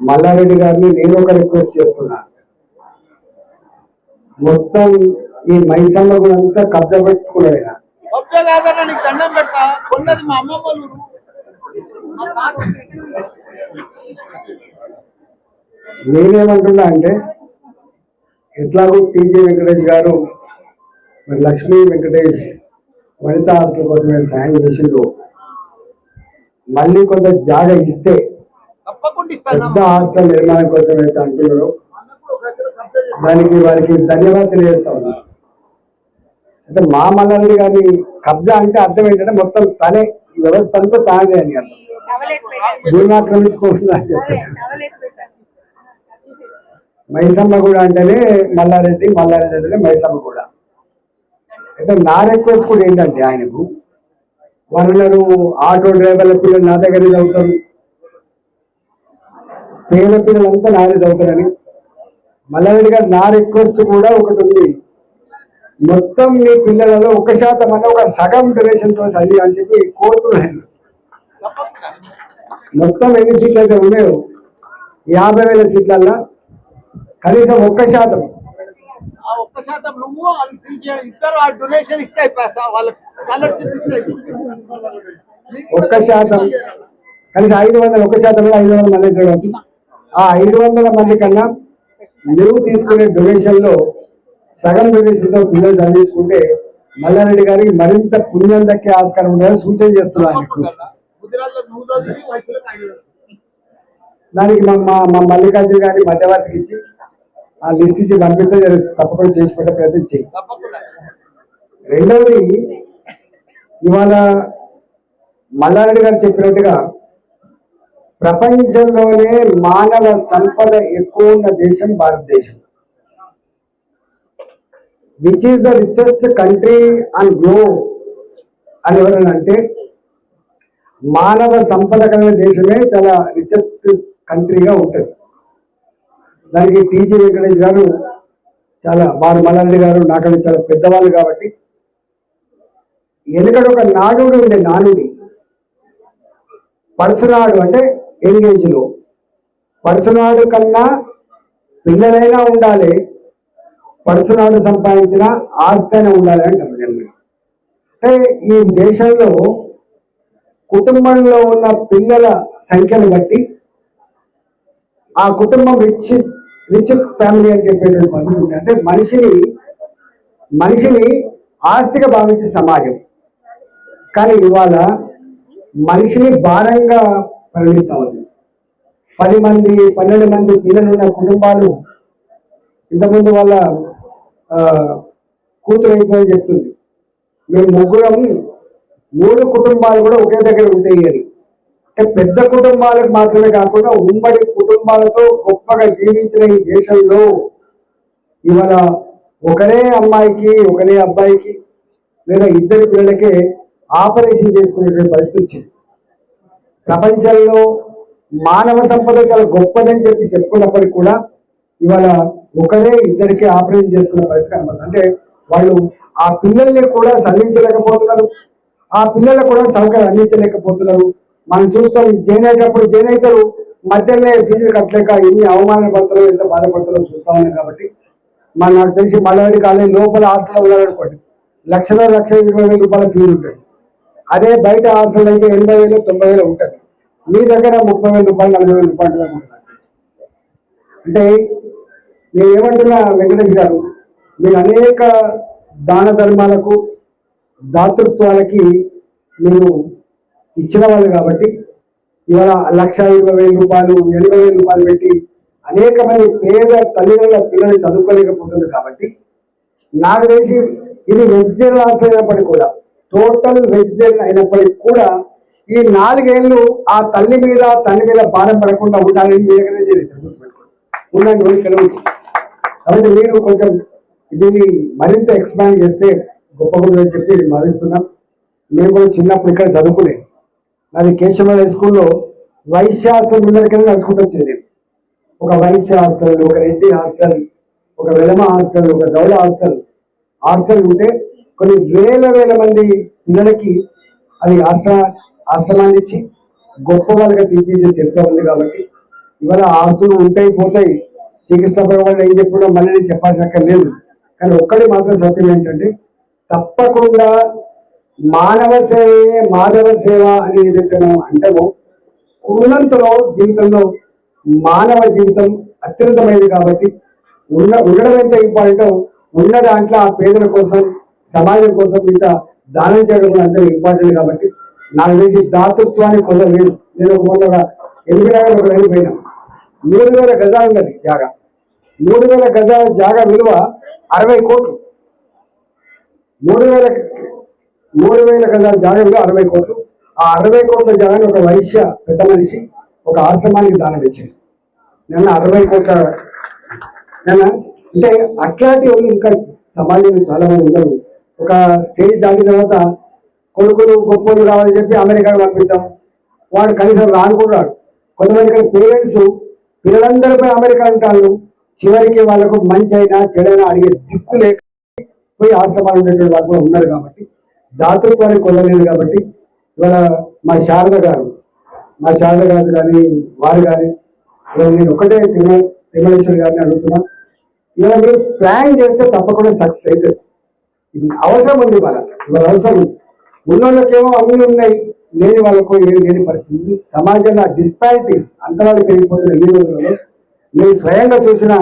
మల్లారెడ్డి గారిని నేను ఒక రిక్వెస్ట్ చేస్తున్నా. మొత్తం ఈ మైసమ్మ అంతా కబ్జా పెట్టుకున్నాడు దండం పెడతా? కొన్నది మా నేనేమంటున్నా అంటే ఎట్లాగో టీజే వెంకటేష్ గారు మరి లక్ష్మీ వెంకటేష్ వనిత హాస్టల్ కోసం సాయం చేసిండు. మళ్ళీ కొంత జాగా ఇస్తే పెద్ద హాస్టల్ నిర్మాణం కోసం అయితే అంటున్నారు దానికి వారికి ధన్యవాదాలు తెలియజేస్తా ఉన్నా. అంటే మా మల్లారెడ్డి గారి కబ్జా అంటే అర్థం ఏంటంటే మొత్తం తనే ఈ వ్యవస్థ అంతా తానే అని అర్థం. మైసమ్మ కూడా అంటేనే మల్లారెడ్డి మల్లారెడ్డి అంటేనే మైసమ్మ కూడా అయితే నా రిక్వెస్ట్ కూడా ఏంటంటే ఆయనకు వాళ్ళను ఆటో డ్రైవర్ల పిల్లలు నా దగ్గర చదువుతారు పేద పిల్లలంతా నాదే చదువుతారని. మల్లారెడ్డి గారు నా రిక్వెస్ట్ కూడా ఒకటి ఉంది. మొత్తం మీ పిల్లలలో ఒక శాతం అన్న ఒక సగం డొనేషన్తో చదివి అని చెప్పి కోరుతున్నాను మొత్తం ఎన్ని సీట్లు అయితే ఉన్నాయో యాభై వేల సీట్లల్లో కనీసం ఒక్క శాతం. ఆ ఒక్క శాతం నువ్వు ఇద్దరు ఆ డొనేషన్ ఇస్తే వాళ్ళకి స్కాలర్షిప్ ఒక్క శాతం. కనీసం ఐదు వందల ఒక్క శాతం ఐదు వందల మంది ఆ ఐదు వందల మంది కన్నా నువ్వు తీసుకునే డొనేషన్లో సగం డొనేషన్తో పిల్లలు చదివించుకుంటే మల్లారెడ్డి గారికి మరింత పుణ్యం దక్కే ఆస్కారం ఉండాలని సూచన చేస్తున్నాను దానికి మా మా మల్లికార్జున గారి మధ్యవర్తికి ఇచ్చి ఆ లిస్ట్ ఇచ్చి పంపిస్తే తప్పకుండా చేసి పెట్టే ప్రయత్నం చేయి. రెండవది ఇవాళ మల్లారెడ్డి గారు చెప్పినట్టుగా ప్రపంచంలోనే మానవ సంపద ఎక్కువ ఉన్న దేశం భారతదేశం. Which is the richest country and glow అని ఎవరైనా అంటే మానవ సంపద కలిగిన దేశమే చాలా రిచెస్ట్ కంట్రీగా ఉంటుంది. దానికి టీజీ వెంకటేష్ గారు చాలా వారు మల్లారెడ్డి గారు నాకంటే చాలా పెద్దవాళ్ళు కాబట్టి వెనుకడ ఒక నానుడు ఉండే నానుడి. పరశునాడు అంటే ఎంగేజ్లో పరశునాడు కన్నా పిల్లలైనా ఉండాలి. పరశునాడు సంపాదించిన ఆస్తి అయినా ఉండాలి అంటారు జన్మ అంటే ఈ దేశంలో కుటుంబంలో ఉన్న పిల్లల సంఖ్యను బట్టి ఆ కుటుంబం రిచ్ రిచ్ ఫ్యామిలీ అని చెప్పేటువంటి పద్ధతి ఉంది అంటే మనిషిని మనిషిని ఆస్తిగా భావించే సమాజం. కానీ ఇవాళ మనిషిని భారంగా పరిగణిస్తా ఉంది పది మంది పన్నెండు మంది పిల్లలున్న కుటుంబాలు ఇంతకుముందు వాళ్ళ కూతురు అయిపోయి చెప్తుంది. మేము ముగ్గురం మూడు కుటుంబాలు కూడా ఒకే దగ్గర ఉంటాయి అని అంటే పెద్ద కుటుంబాలకు మాత్రమే కాకుండా ఉమ్మడి కుటుంబాలతో గొప్పగా జీవించిన ఈ దేశంలో ఇవాళ ఒకరే అమ్మాయికి ఒకరే అబ్బాయికి లేదా ఇద్దరి పిల్లలకే ఆపరేషన్ చేసుకునేటువంటి పరిస్థితి వచ్చింది. ప్రపంచంలో మానవ సంపద చాలా గొప్పదని చెప్పి చెప్పుకున్నప్పటికీ కూడా ఇవాళ ఒకరే ఇద్దరికి ఆపరేషన్ చేసుకునే పరిస్థితి అనమాట అంటే వాళ్ళు ఆ పిల్లల్ని కూడా సంధించలేకపోతున్నారు ఆ పిల్లలకు కూడా సౌకర్యం అందించలేకపోతున్నారు. మనం చూస్తాం జైన్ అయ్యేటప్పుడు జైన్ అవుతారు మధ్యలో ఫీజులు కట్టలేక ఎన్ని అవమానాలు పడతారో ఎంత బాధపడతారో చూస్తా ఉన్నాం కాబట్టి మన నాకు తెలిసి మల్లవాడి కాలేజ్ లోపల హాస్టల్ ఉన్నారనుకోండి. లక్షలో లక్ష ఇరవై వేల రూపాయల ఫీజు ఉంటుంది. అదే బయట హాస్టల్ అయితే ఎనభై వేలు తొంభై వేలు ఉంటుంది. మీ దగ్గర ముప్పై వేల రూపాయలు నలభై వేల రూపాయలు ఉంటుంది. అంటే నేను ఏమంటున్నా వెంకటేష్ గారు మీరు అనేక దాన ధర్మాలకు దాతృత్వాలకి మీరు ఇచ్చిన వాళ్ళు కాబట్టి ఇవాళ లక్ష ఇరవై వేల రూపాయలు ఎనభై వేల రూపాయలు పెట్టి అనేక మంది పేద తల్లిదండ్రుల పిల్లల్ని చదువుకోలేకపోతుంది కాబట్టి నాకు తెలిసి ఇది వెజిటేరియన్ హాస్టల్ అయినప్పటికీ కూడా టోటల్ వెజిటేరియన్ అయినప్పటికీ కూడా ఈ నాలుగేళ్ళు ఆ తల్లి మీద తల్లి మీద భారం పడకుండా ఉండాలని మీ దగ్గర ఉండండి కాబట్టి మీరు కొంచెం దీన్ని మరింత ఎక్స్పాండ్ చేస్తే గొప్ప గొప్ప చెప్పి భావిస్తున్నాం. మేము కూడా చిన్నప్పుడు ఇక్కడ చదువుకునే. నాది కేశవ హై స్కూల్లో వైశ్య హాస్టల్ ముందరికైనా నడుచుకుంటూ వచ్చేది నేను. ఒక వైశ్య హాస్టల్ ఒక రెడ్డి హాస్టల్ ఒక వెలమ హాస్టల్ ఒక గౌడ హాస్టల్. హాస్టల్ ఉంటే కొన్ని వేల వేల మంది పిల్లలకి అది ఆశ్రమ ఆశ్రమాన్ని ఇచ్చి గొప్ప వాళ్ళగా తీర్చిదిద్దే చరిత్ర ఉంది కాబట్టి ఇవాళ ఆస్తులు ఉంటాయి పోతాయి. శ్రీకృష్ణ భగవాన్ ఏం చెప్పినా మళ్ళీ నేను చెప్పాల్సిన లేదు కానీ ఒక్కటి మాత్రం సత్యం ఏంటంటే తప్పకుండా మానవ సేవే మాధవ సేవ అని ఏదైతే మనం అంటామో ఉన్నంతలో జీవితంలో మానవ జీవితం అత్యున్నతమైనది కాబట్టి ఉన్న ఉండడం ఎంత ఇంపార్టెంటో ఉన్న దాంట్లో ఆ పేదల కోసం సమాజం కోసం ఇంత దానం చేయడం కూడా అంత ఇంపార్టెంట్ కాబట్టి నాకు తెలిసి దాతృత్వాన్ని పొందలేదు నేను ఒక మొన్న ఎనిమిది నగర్ ఒక వెళ్ళిపోయినా మూడు వేల గజాలు ఉన్నది జాగా. మూడు వేల గజాల జాగా విలువ అరవై కోట్లు. మూడు వేల మూడు వేల గజాల జాగా విలువ అరవై కోట్లు. ఆ అరవై కోట్ల జాగాని ఒక వైశ్య పెద్ద మనిషి ఒక ఆశ్రమానికి దానం ఇచ్చింది. నిన్న అరవై కోట్ల నిన్న అంటే అట్లాంటి వాళ్ళు ఇంకా సమాజంలో చాలా మంది ఉన్నారు. ఒక స్టేజ్ దాటిన తర్వాత కొడుకులు గొప్పలు రావాలని చెప్పి అమెరికా పంపిద్దాం. వాడు కనీసం రాను కూడా రాడు. కొంతమంది పేరెంట్స్ పిల్లలందరిపై అమెరికా అంటారు చివరికి వాళ్ళకు మంచి అయినా చెడైనా అడిగే దిక్కు లేక పోయి ఆశ్రమాలు ఉండేటువంటి వాళ్ళు కూడా ఉన్నారు కాబట్టి దాతృత్వాన్ని కొనలేదు కాబట్టి ఇవాళ మా శారద గారు మా శారద గారు కానీ వారు కానీ ఇవాళ నేను ఒకటే తిరుమల తిరుమలేశ్వరి గారిని అడుగుతున్నా. ఇవాళ మీరు ప్లాన్ చేస్తే తప్పకుండా సక్సెస్ అవుతుంది. ఇది అవసరం ఉంది ఇవాళ ఇవాళ అవసరం ఉంది. ఉన్నోళ్ళకేమో అన్ని ఉన్నాయి లేని వాళ్ళకు ఏమి లేని పరిస్థితి సమాజంలో డిస్పారిటీస్ అంతరాలు పెరిగిపోతున్న ఈ రోజులలో. నేను స్వయంగా చూసిన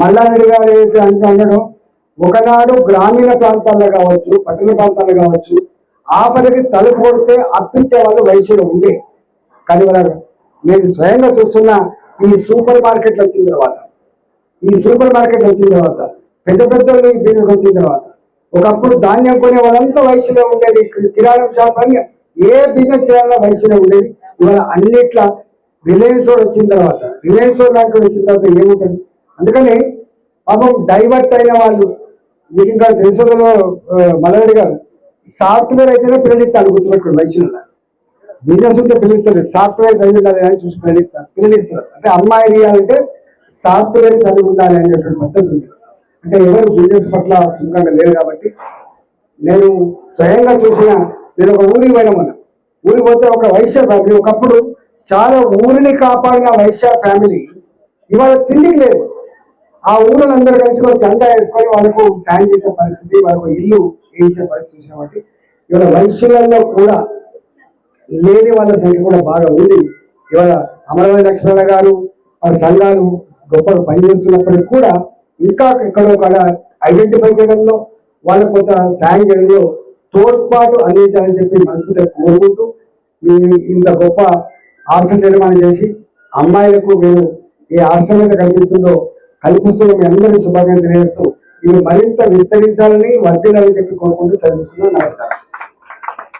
మల్లారెడ్డి గారు ఏదైతే అంటూ ఒకనాడు గ్రామీణ ప్రాంతాల్లో కావచ్చు పట్టణ ప్రాంతాల్లో కావచ్చు ఆపదకి తలుపు కొడితే అప్పించే వాళ్ళు వైశ్యులు ఉండే. కానీ వాళ్ళ నేను స్వయంగా చూస్తున్న ఈ సూపర్ మార్కెట్లు వచ్చిన తర్వాత ఈ సూపర్ మార్కెట్లు వచ్చిన తర్వాత పెద్ద పెద్ద బిజినెస్ వచ్చిన తర్వాత ఒకప్పుడు ధాన్యం కొనే వాళ్ళంతా వయసులో ఉండేది కిరాణం షాప్ అని ఏ బిజినెస్ చేయాలన్నా వయసులో ఉండేది. ఇవాళ అన్నిట్లా రిలయన్స్ వాడు వచ్చిన తర్వాత రిలయన్స్ వాడు లాంటి వచ్చిన తర్వాత ఏముంటుంది? అందుకని పాపం డైవర్ట్ అయిన వాళ్ళు మీకు ఇంకా తెలుసులో మలరెడ్డి గారు సాఫ్ట్వేర్ అయితేనే పిల్లలిస్తారు గుర్తుపెట్టుకోండి వయసులో బిజినెస్ ఉంటే పిల్లలు సాఫ్ట్వేర్ చదివిండాలి అని చూసి పిల్లలు పిల్లలిస్తారు. అంటే అమ్మాయి అంటే సాఫ్ట్వేర్ చదివి ఉండాలి అనేటువంటి పద్ధతి ఉంది. అంటే ఎవరు బిజినెస్ పట్ల సుఖంగా లేరు కాబట్టి నేను స్వయంగా చూసిన నేను ఒక ఊరికి పోయినా మొన్న. ఊరికి పోతే ఒక వైశ్య ఫ్యామిలీ ఒకప్పుడు చాలా ఊరిని కాపాడిన వైశ్య ఫ్యామిలీ. ఇవాళ తిండికి లేదు. ఆ ఊరిలో అందరూ కలుసుకొని చందా వేసుకొని వాళ్ళకు సాయం చేసే పరిస్థితి వాళ్ళకు ఇల్లు వేయించే పరిస్థితి చూసిన కాబట్టి ఇవాళ వైశ్యులలో కూడా లేని వాళ్ళ సంఖ్య కూడా బాగా ఉంది. ఇవాళ అమరావతి లక్ష్మణ గారు వాళ్ళ సంఘాలు గొప్పగా పనిచేస్తున్నప్పటికీ కూడా ఇంకా ఇక్కడ ఒక ఐడెంటిఫై చేయడంలో వాళ్ళ కొంత సాయం చేయడంలో తోడ్పాటు అందించాలని చెప్పి మనసులో కోరుకుంటూ మీ ఇంత గొప్ప హాస్టల్ నిర్మాణం చేసి అమ్మాయిలకు మీరు ఏ ఆశ్రమం అయితే కల్పిస్తుందో కల్పిస్తున్న మీ అందరి శుభాకాంక్షలు తెలియజేస్తూ ఇవి మరింత విస్తరించాలని వర్ధిల్లాలని చెప్పి కోరుకుంటూ చదివిస్తున్నాను నమస్కారం.